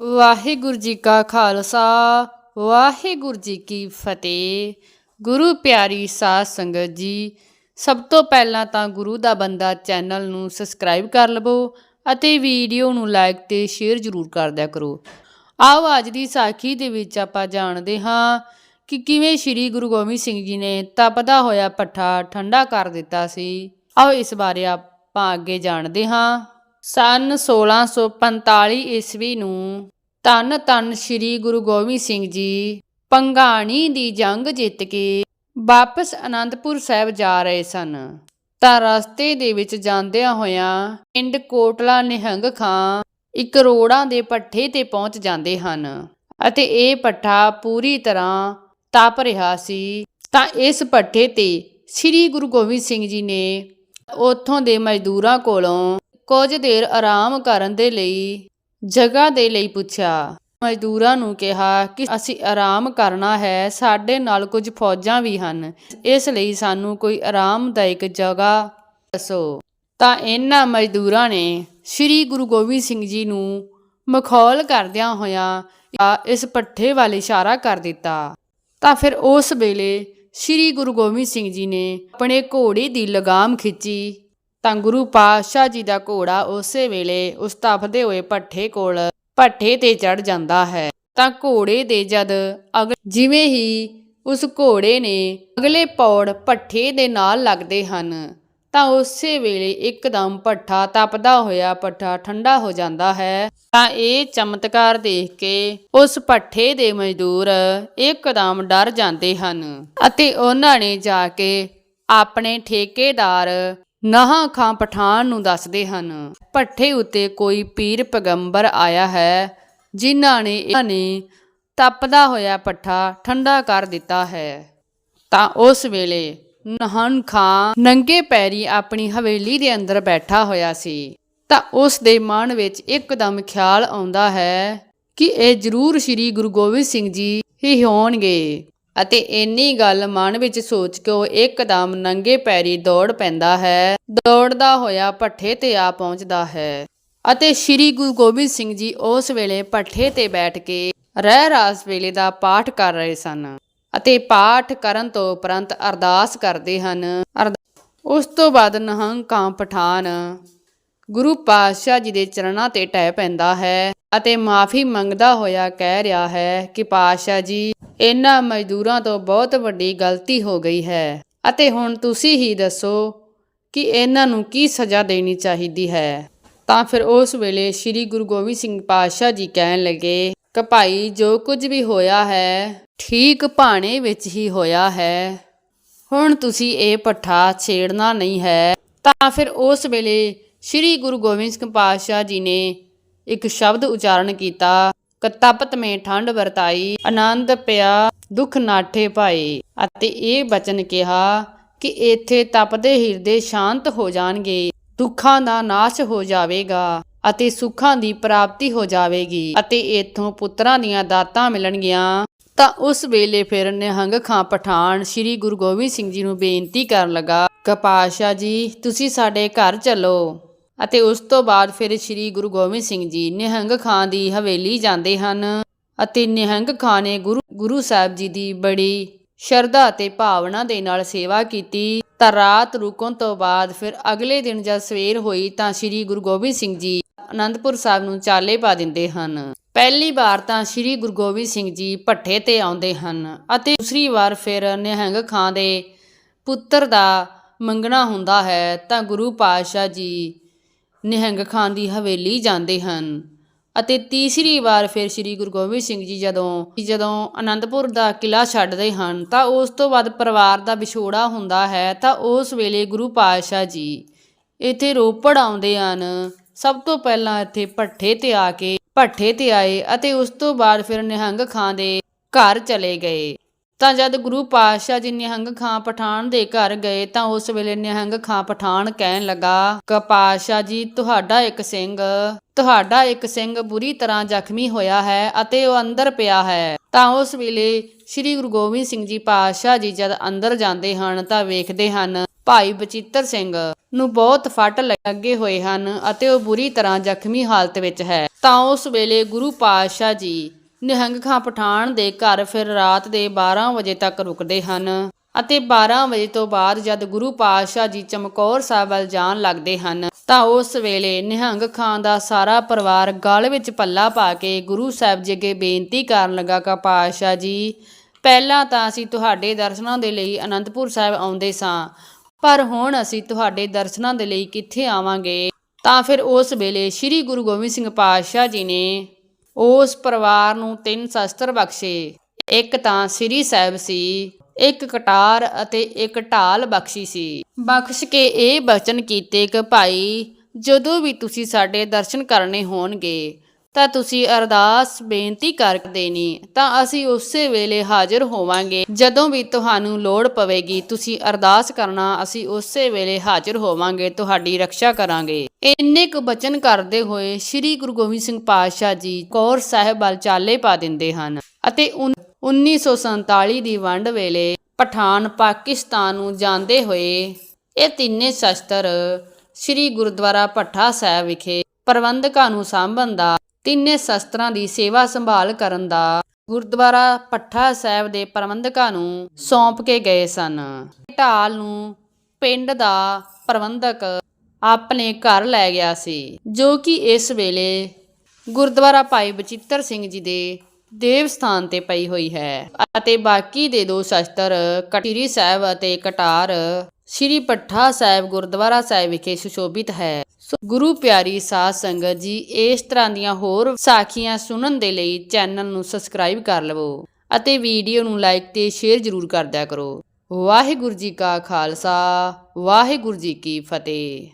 ਵਾਹਿਗੁਰੂ ਜੀ ਕਾ ਖਾਲਸਾ, ਵਾਹਿਗੁਰੂ ਜੀ ਕੀ ਫਤਿਹ। ਗੁਰੂ ਪਿਆਰੀ ਸਾਧ ਸੰਗਤ ਜੀ, ਸਭ ਤੋਂ ਪਹਿਲਾਂ ਤਾਂ ਗੁਰੂ ਦਾ ਬੰਦਾ ਚੈਨਲ ਨੂੰ ਸਬਸਕ੍ਰਾਈਬ ਕਰ ਲਵੋ ਅਤੇ ਵੀਡੀਓ ਨੂੰ ਲਾਈਕ ਤੇ ਸ਼ੇਅਰ ਜ਼ਰੂਰ ਕਰ ਦਿਆ ਕਰੋ। ਆਓ ਅੱਜ ਦੀ ਸਾਖੀ ਦੇ ਵਿੱਚ ਆਪਾਂ ਜਾਣਦੇ ਹਾਂ ਕਿ ਕਿਵੇਂ ਸ੍ਰੀ ਗੁਰੂ ਗੋਬਿੰਦ ਸਿੰਘ ਜੀ ਨੇ ਤਪਦਾ ਹੋਇਆ ਪੱਠਾ ਠੰਡਾ ਕਰ ਦਿੱਤਾ ਸੀ। ਆਓ ਇਸ ਬਾਰੇ ਆਪਾਂ ਅੱਗੇ ਜਾਣਦੇ ਹਾਂ। ਸਨ 1645 ਈਸਵੀ ਨੂੰ ਧੰਨ ਧੰਨ ਸ੍ਰੀ ਗੁਰੂ ਗੋਬਿੰਦ ਸਿੰਘ ਜੀ ਪੰਗਾਣੀ ਦੀ ਜੰਗ ਜਿੱਤ ਕੇ ਵਾਪਸ ਅਨੰਦਪੁਰ ਸਾਹਿਬ ਜਾ ਰਹੇ ਸਨ। ਤਾਂ ਰਸਤੇ ਦੇ ਵਿੱਚ ਜਾਂਦਿਆਂ ਹੋਇਆਂ ਪਿੰਡ ਕੋਟਲਾ ਨਿਹੰਗ ਖਾਂ ਇੱਕ ਰੋੜਾਂ ਦੇ ਪੱਠੇ ਤੇ ਪਹੁੰਚ ਜਾਂਦੇ ਹਨ ਅਤੇ ਇਹ ਪੱਠਾ ਪੂਰੀ ਤਰ੍ਹਾਂ ਤਪ ਰਿਹਾ ਸੀ। ਤਾਂ ਇਸ ਪੱਠੇ ਤੇ ਸ੍ਰੀ ਗੁਰੂ ਗੋਬਿੰਦ ਸਿੰਘ ਜੀ ਨੇ ਉੱਥੋਂ ਦੇ ਮਜ਼ਦੂਰਾਂ ਕੋਲੋਂ ਕੁਝ ਦੇਰ ਆਰਾਮ ਕਰਨ ਦੇ ਲਈ, ਜਗ੍ਹਾ ਦੇ ਲਈ ਪੁੱਛਿਆ। ਮਜ਼ਦੂਰਾਂ ਨੂੰ ਕਿਹਾ ਕਿ ਅਸੀਂ ਆਰਾਮ ਕਰਨਾ ਹੈ, ਸਾਡੇ ਨਾਲ ਕੁਝ ਫੌਜਾਂ ਵੀ ਹਨ। ਇਸ ਲਈ ਸਾਨੂੰ ਕੋਈ ਆਰਾਮਦਾਇਕ ਜਗ੍ਹਾ ਦੱਸੋ। ਤਾਂ ਇਹਨਾਂ ਮਜ਼ਦੂਰਾਂ ਨੇ ਸ੍ਰੀ ਗੁਰੂ ਗੋਬਿੰਦ ਸਿੰਘ ਜੀ ਨੂੰ ਮਖੌਲ ਕਰਦਿਆਂ ਹੋਇਆਂ ਇਸ ਪੱਠੇ ਵੱਲ ਇਸ਼ਾਰਾ ਕਰ ਦਿੱਤਾ। ਤਾਂ ਫਿਰ ਉਸ ਵੇਲੇ ਸ੍ਰੀ ਗੁਰੂ ਗੋਬਿੰਦ ਸਿੰਘ ਜੀ ਨੇ ਆਪਣੇ ਘੋੜੇ ਦੀ ਲਗਾਮ ਖਿੱਚੀ। ਤਾਂ ਗੁਰੂ ਪਾਤਸ਼ਾਹ ਜੀ ਦਾ ਘੋੜਾ ਉਸੇ ਵੇਲੇ ਉਸ ਤਪਦੇ ਹੋਏ ਪੱਠੇ ਕੋਲ ਪੱਠੇ ਤੇ ਚੜ ਜਾਂਦਾ ਹੈ। ਤਾਂ ਘੋੜੇ ਦੇ ਜਦ ਅਗ, ਜਿਵੇਂ ਹੀ ਉਸ ਘੋੜੇ ਨੇ ਅਗਲੇ ਪੌੜ ਪੱਠੇ ਦੇ ਨਾਲ ਲੱਗਦੇ ਹਨ, ਤਾਂ ਉਸੇ ਵੇਲੇ ਇੱਕਦਮ ਪੱਠਾ ਤਪਦਾ ਹੋਇਆ ਪੱਠਾ ਠੰਡਾ ਹੋ ਜਾਂਦਾ ਹੈ। ਤਾਂ ਇਹ ਚਮਤਕਾਰ ਦੇਖ ਕੇ ਉਸ ਪੱਠੇ ਦੇ ਮਜ਼ਦੂਰ ਇੱਕਦਮ ਡਰ ਜਾਂਦੇ ਹਨ ਅਤੇ ਉਹਨਾਂ ਨੇ ਜਾ ਕੇ ਆਪਣੇ ਠੇਕੇਦਾਰ ਨਹਾ ਖਾਂ ਪਠਾਨ ਨੂੰ ਦੱਸਦੇ ਹਨ, ਭੱਠੇ ਉੱਤੇ ਕੋਈ ਪੀਰ ਪੈਗੰਬਰ ਆਇਆ ਹੈ, ਜਿਨ੍ਹਾਂ ਨੇ ਇਹਨਾਂ ਨੇ ਤਪਦਾ ਹੋਇਆ ਪੱਠਾ ਠੰਡਾ ਕਰ ਦਿੱਤਾ ਹੈ। ਤਾਂ ਉਸ ਵੇਲੇ ਨਹਨ ਖਾਂ ਨੰਗੇ ਪੈਰੀ ਆਪਣੀ ਹਵੇਲੀ ਦੇ ਅੰਦਰ ਬੈਠਾ ਹੋਇਆ ਸੀ। ਤਾਂ ਉਸ ਦੇ ਮਨ ਵਿੱਚ ਇੱਕਦਮ ਖਿਆਲ ਆਉਂਦਾ ਹੈ ਕਿ ਇਹ ਜ਼ਰੂਰ ਸ੍ਰੀ ਗੁਰੂ ਗੋਬਿੰਦ ਸਿੰਘ ਜੀ ਹੀ ਹੋਣਗੇ। ਅਤੇ ਇੰਨੀ ਗੱਲ ਮਨ ਵਿੱਚ ਸੋਚ ਕੇ ਉਹ ਇੱਕਦਮ ਨੰਗੇ ਪੈਰੀ ਦੌੜ ਪੈਂਦਾ ਹੈ। ਦੌੜਦਾ ਹੋਇਆ ਪੱਠੇ ਤੇ ਆ ਪਹੁੰਚਦਾ ਹੈ ਅਤੇ ਸ੍ਰੀ ਗੁਰੂ ਗੋਬਿੰਦ ਸਿੰਘ ਜੀ ਉਸ ਵੇਲੇ ਪੱਠੇ ਤੇ ਬੈਠ ਕੇ ਰਹਿ ਰਾਸ ਵੇਲੇ ਦਾ ਪਾਠ ਕਰ ਰਹੇ ਸਨ ਅਤੇ ਪਾਠ ਕਰਨ ਤੋਂ ਉਪਰੰਤ ਅਰਦਾਸ ਕਰਦੇ ਹਨ। ਉਸ ਤੋਂ ਬਾਅਦ ਨਹੰਗ ਕਾਂ ਪਠਾਨ ਗੁਰੂ ਪਾਤਸ਼ਾਹ ਜੀ ਦੇ ਚਰਨਾਂ ਤੇ ਟਹਿ ਪੈਂਦਾ ਹੈ। ਅਤੇ ਮਾਫੀ ਮੰਗਦਾ ਹੋਇਆ ਕਹਿ ਰਿਹਾ ਹੈ ਕਿ ਪਾਤਸ਼ਾਹ ਜੀ, ਇਹਨਾਂ ਮਜ਼ਦੂਰਾਂ ਤੋਂ ਬਹੁਤ ਵੱਡੀ ਗਲਤੀ ਹੋ ਗਈ ਹੈ। ਅਤੇ ਹੁਣ ਤੁਸੀਂ ਹੀ ਦੱਸੋ ਕਿ ਇਹਨਾਂ ਨੂੰ ਕੀ ਸਜ਼ਾ ਦੇਣੀ ਚਾਹੀਦੀ ਹੈ। ਤਾਂ ਫਿਰ ਉਸ ਵੇਲੇ ਸ੍ਰੀ ਗੁਰੂ ਗੋਬਿੰਦ ਸਿੰਘ ਪਾਤਸ਼ਾਹ ਜੀ ਕਹਿਣ ਲੱਗੇ, ਕਿ ਭਾਈ, ਜੋ ਕੁਝ ਵੀ ਹੋਇਆ ਹੈ, ਠੀਕ ਭਾਣੇ ਵਿੱਚ ਹੀ ਹੋਇਆ ਹੈ। ਹੁਣ ਤੁਸੀਂ ਇਹ ਪੱਠਾ ਛੇੜਨਾ ਨਹੀਂ ਹੈ। ਤਾਂ ਫਿਰ ਉਸ ਵੇਲੇ ਸ੍ਰੀ ਗੁਰੂ ਗੋਬਿੰਦ ਸਿੰਘ ਪਾਤਸ਼ਾਹ ਜੀ ਨੇ ਇੱਕ ਸ਼ਬਦ ਉਚਾਰਨ ਕੀਤਾ, ਕਤਪਤ ਮੇ ਠੰਡ ਵਰਤਾਈ, ਆਨੰਦ ਪਿਆ, ਦੁੱਖ ਨਾਠੇ ਭਾਈ। ਅਤੇ ਇਹ ਬਚਨ ਕਿਹਾ ਕਿ ਇੱਥੇ ਤਪਦੇ ਹਿਰਦੇ ਸ਼ਾਂਤ ਹੋ ਜਾਣਗੇ, ਦੁੱਖਾਂ ਦਾ ਨਾਸ਼ ਹੋ ਜਾਵੇਗਾ ਅਤੇ ਸੁੱਖਾਂ ਦੀ ਪ੍ਰਾਪਤੀ ਹੋ ਜਾਵੇਗੀ ਅਤੇ ਇੱਥੋਂ ਪੁੱਤਰਾਂ ਦੀਆਂ ਦਾਤਾਂ ਮਿਲਣਗੀਆਂ। ਤਾਂ ਉਸ ਵੇਲੇ ਫਿਰ ਨਿਹੰਗ ਖਾਂ ਪਠਾਨ ਸ੍ਰੀ ਗੁਰੂ ਗੋਬਿੰਦ ਸਿੰਘ ਜੀ ਨੂੰ ਬੇਨਤੀ ਕਰਨ ਲੱਗਾ, ਕਪਾਸ਼ਾ ਜੀ, ਤੁਸੀਂ ਸਾਡੇ ਘਰ ਚੱਲੋ। ਅਤੇ ਉਸ ਤੋਂ ਬਾਅਦ ਫਿਰ ਸ੍ਰੀ ਗੁਰੂ ਗੋਬਿੰਦ ਸਿੰਘ ਜੀ ਨਿਹੰਗ ਖਾਂ ਦੀ ਹਵੇਲੀ ਜਾਂਦੇ ਹਨ ਅਤੇ ਨਿਹੰਗ ਖਾਂ ਨੇ ਗੁਰੂ ਗੁਰੂ ਸਾਹਿਬ ਜੀ ਦੀ ਬੜੀ ਸ਼ਰਧਾ ਅਤੇ ਭਾਵਨਾ ਦੇ ਨਾਲ ਸੇਵਾ ਕੀਤੀ। ਤਾਂ ਰਾਤ ਰੁਕਣ ਤੋਂ ਬਾਅਦ ਫਿਰ ਅਗਲੇ ਦਿਨ ਜਦ ਸਵੇਰ ਹੋਈ ਤਾਂ ਸ੍ਰੀ ਗੁਰੂ ਗੋਬਿੰਦ ਸਿੰਘ ਜੀ ਅਨੰਦਪੁਰ ਸਾਹਿਬ ਨੂੰ ਚਾਲੇ ਪਾ ਦਿੰਦੇ ਹਨ। ਪਹਿਲੀ ਵਾਰ ਤਾਂ ਸ੍ਰੀ ਗੁਰੂ ਗੋਬਿੰਦ ਸਿੰਘ ਜੀ ਭੱਠੇ ਤੇ ਆਉਂਦੇ ਹਨ ਅਤੇ ਦੂਸਰੀ ਵਾਰ ਫਿਰ ਨਿਹੰਗ ਖਾਂ ਦੇ ਪੁੱਤਰ ਦਾ ਮੰਗਣਾ ਹੁੰਦਾ ਹੈ ਤਾਂ ਗੁਰੂ ਪਾਤਸ਼ਾਹ ਜੀ ਨਿਹੰਗ ਖਾਂ ਦੀ ਹਵੇਲੀ ਜਾਂਦੇ ਹਨ। ਅਤੇ ਤੀਸਰੀ ਵਾਰ ਫਿਰ ਸ੍ਰੀ ਗੁਰੂ ਗੋਬਿੰਦ ਸਿੰਘ ਜੀ ਜਦੋਂ ਜਦੋਂ ਆਨੰਦਪੁਰ ਦਾ ਕਿਲਾ ਛੱਡਦੇ ਹਨ, ਤਾਂ ਉਸ ਤੋਂ ਬਾਅਦ ਪਰਿਵਾਰ ਦਾ ਵਿਛੋੜਾ ਹੁੰਦਾ ਹੈ, ਤਾਂ ਉਸ ਵੇਲੇ ਗੁਰੂ ਪਾਤਸ਼ਾਹ ਜੀ ਇੱਥੇ ਰੋਪੜ ਆਉਂਦੇ ਹਨ। ਸਭ ਤੋਂ ਪਹਿਲਾਂ ਇੱਥੇ ਭੱਠੇ ਤੇ ਆ ਕੇ, ਭੱਠੇ ਤੇ ਆਏ ਅਤੇ ਉਸ ਤੋਂ ਬਾਅਦ ਫਿਰ ਨਿਹੰਗ ਖਾਂ ਦੇ ਘਰ ਚਲੇ ਗਏ। ਤਾਂ ਜਦ ਗੁਰੂ ਪਾਤਸ਼ਾਹ ਜੀ ਨਿਹੰਗ ਖਾਂ ਪਠਾਨ ਦੇ ਘਰ ਗਏ ਤਾਂ ਉਸ ਵੇਲੇ ਨਿਹੰਗ ਖਾਂ ਪਠਾਨ ਕਹਿਣ ਲੱਗਾ, ਕਿ ਪਾਤਸ਼ਾਹ ਜੀ, ਤੁਹਾਡਾ ਇੱਕ ਸਿੰਘ, ਤੁਹਾਡਾ ਇੱਕ ਸਿੰਘ ਬੁਰੀ ਤਰ੍ਹਾਂ ਜ਼ਖਮੀ ਹੋਇਆ ਹੈ ਅਤੇ ਉਹ ਅੰਦਰ ਪਿਆ ਹੈ। ਤਾਂ ਉਸ ਵੇਲੇ ਸ੍ਰੀ ਗੁਰੂ ਗੋਬਿੰਦ ਸਿੰਘ ਜੀ ਪਾਤਸ਼ਾਹ ਜੀ ਜਦ ਅੰਦਰ ਜਾਂਦੇ ਹਨ ਤਾਂ ਵੇਖਦੇ ਹਨ, ਭਾਈ ਬਚਿੱਤਰ ਸਿੰਘ ਨੂੰ ਬਹੁਤ ਫੱਟ ਲੱਗੇ ਹੋਏ ਹਨ ਅਤੇ ਉਹ ਬੁਰੀ ਤਰ੍ਹਾਂ ਜ਼ਖਮੀ ਹਾਲਤ ਵਿੱਚ ਹੈ। ਤਾਂ ਉਸ ਵੇਲੇ ਗੁਰੂ ਪਾਤਸ਼ਾਹ ਜੀ ਨਿਹੰਗ ਖਾਂ ਪਠਾਨ ਦੇ ਘਰ ਫਿਰ ਰਾਤ ਦੇ 12 ਵਜੇ ਤੱਕ ਰੁਕਦੇ ਹਨ ਅਤੇ 12 ਵਜੇ ਤੋਂ ਬਾਅਦ ਜਦ ਗੁਰੂ ਪਾਤਸ਼ਾਹ ਜੀ ਚਮਕੌਰ ਸਾਹਿਬ ਵੱਲ ਜਾਣ ਲੱਗਦੇ ਹਨ, ਤਾਂ ਉਸ ਵੇਲੇ ਨਿਹੰਗ ਖਾਂ ਦਾ ਸਾਰਾ ਪਰਿਵਾਰ ਗਲ ਵਿੱਚ ਪੱਲਾ ਪਾ ਕੇ ਗੁਰੂ ਸਾਹਿਬ ਜੀ ਅੱਗੇ ਬੇਨਤੀ ਕਰਨ ਲੱਗਾ, ਕਿ ਪਾਤਸ਼ਾਹ ਜੀ, ਪਹਿਲਾਂ ਤਾਂ ਅਸੀਂ ਤੁਹਾਡੇ ਦਰਸ਼ਨਾਂ ਦੇ ਲਈ ਅਨੰਦਪੁਰ ਸਾਹਿਬ ਆਉਂਦੇ ਸਾਂ, ਪਰ ਹੁਣ ਅਸੀਂ ਤੁਹਾਡੇ ਦਰਸ਼ਨਾਂ ਦੇ ਲਈ ਕਿੱਥੇ ਆਵਾਂਗੇ? ਤਾਂ ਫਿਰ ਉਸ ਵੇਲੇ ਸ੍ਰੀ ਗੁਰੂ ਗੋਬਿੰਦ ਸਿੰਘ ਪਾਤਸ਼ਾਹ ਜੀ ਨੇ ਉਸ ਪਰਿਵਾਰ ਨੂੰ ਤਿੰਨ ਸ਼ਸਤਰ ਬਖਸ਼ੇ। ਇੱਕ ਤਾਂ ਸ੍ਰੀ ਸਾਹਿਬ ਸੀ, ਇੱਕ ਕਟਾਰ ਅਤੇ ਇੱਕ ਢਾਲ ਬਖਸ਼ੀ ਸੀ। ਬਖਸ਼ ਕੇ ਇਹ ਬਚਨ ਕੀਤੇ ਕਿ ਭਾਈ, ਜਦੋਂ ਵੀ ਤੁਸੀਂ ਸਾਡੇ ਦਰਸ਼ਨ ਕਰਨੇ ਹੋਣਗੇ ਤਾਂ ਤੁਸੀਂ ਅਰਦਾਸ ਬੇਨਤੀ ਕਰ ਦੇਣੀ। ਤਾਂ ਅਸੀਂ ਉਸੇ ਵੇਲੇ ਹਾਜ਼ਰ ਹੋਵਾਂਗੇ। ਜਦੋਂ ਵੀ ਤੁਹਾਨੂੰ ਲੋੜ ਪਵੇਗੀ, ਤੁਸੀਂ ਅਰਦਾਸ ਕਰਨਾ, ਅਸੀਂ ਉਸੇ ਵੇਲੇ ਹਾਜ਼ਰ ਹੋਵਾਂਗੇ, ਤੁਹਾਡੀ ਰੱਖਿਆ ਕਰਾਂਗੇ। ਇੰਨੇ ਕੁ ਬਚਨ ਕਰਦੇ ਹੋਏ ਸ੍ਰੀ ਗੁਰੂ ਗੋਬਿੰਦ ਸਿੰਘ ਪਾਤਸ਼ਾਹ ਜੀ ਕੌਰ ਸਾਹਿਬ ਵੱਲ ਚਾਲੇ ਪਾ ਦਿੰਦੇ ਹਨ ਅਤੇ ਉਨ- 1947 ਦੀ ਵੰਡ ਵੇਲੇ ਪਠਾਨ ਪਾਕਿਸਤਾਨ ਨੂੰ ਜਾਂਦੇ ਹੋਏ ਇਹ ਤਿੰਨੇ ਸ਼ਸਤਰ ਸ੍ਰੀ ਗੁਰਦੁਆਰਾ ਭੱਠਾ ਸਾਹਿਬ ਵਿਖੇ ਪ੍ਰਬੰਧਕਾਂ ਨੂੰ ਸਾਂਭਣ ਦਾ ਤਿੰਨੇ ਸ਼ਸਤਰਾਂ ਦੀ ਸੇਵਾ ਸੰਭਾਲ ਕਰਨ ਦਾ ਗੁਰਦੁਆਰਾ ਭੱਠਾ ਸਾਹਿਬ ਦੇ ਪ੍ਰਬੰਧਕਾਂ ਨੂੰ ਸੌਂਪ ਕੇ ਗਏ ਸਨ। ਢਾਲ ਨੂੰ ਪਿੰਡ ਦਾ ਪ੍ਰਬੰਧਕ ਆਪਣੇ ਘਰ ਲੈ ਗਿਆ ਸੀ, ਜੋ ਕਿ ਇਸ ਵੇਲੇ ਗੁਰਦੁਆਰਾ ਭਾਈ ਬਚਿੱਤਰ ਸਿੰਘ ਜੀ ਦੇ ਦੇਵ ਸਥਾਨ ਤੇ ਪਈ ਹੋਈ ਹੈ ਅਤੇ ਬਾਕੀ ਦੇ ਦੋ ਸ਼ਸਤਰ ਕਟਿਰੀ ਸਾਹਿਬ ਅਤੇ ਕਟਾਰ ਸ੍ਰੀ ਪੱਠਾ ਸਾਹਿਬ ਗੁਰਦੁਆਰਾ ਸਾਹਿਬ ਵਿਖੇ ਸੁਸ਼ੋਭਿਤ ਹੈ। ਸੋ ਗੁਰੂ ਪਿਆਰੀ ਸਾਧ ਸੰਗਤ ਜੀ, ਇਸ ਤਰ੍ਹਾਂ ਦੀਆਂ ਹੋਰ ਸਾਖੀਆਂ ਸੁਣਨ ਦੇ ਲਈ ਚੈਨਲ ਨੂੰ ਸਬਸਕ੍ਰਾਈਬ ਕਰ ਲਵੋ ਅਤੇ ਵੀਡੀਓ ਨੂੰ ਲਾਈਕ ਤੇ ਸ਼ੇਅਰ ਜ਼ਰੂਰ ਕਰ ਦਿਆ ਕਰੋ। ਵਾਹਿਗੁਰੂ ਜੀ ਕਾ ਖਾਲਸਾ, ਵਾਹਿਗੁਰੂ ਜੀ ਕੀ ਫਤਿਹ।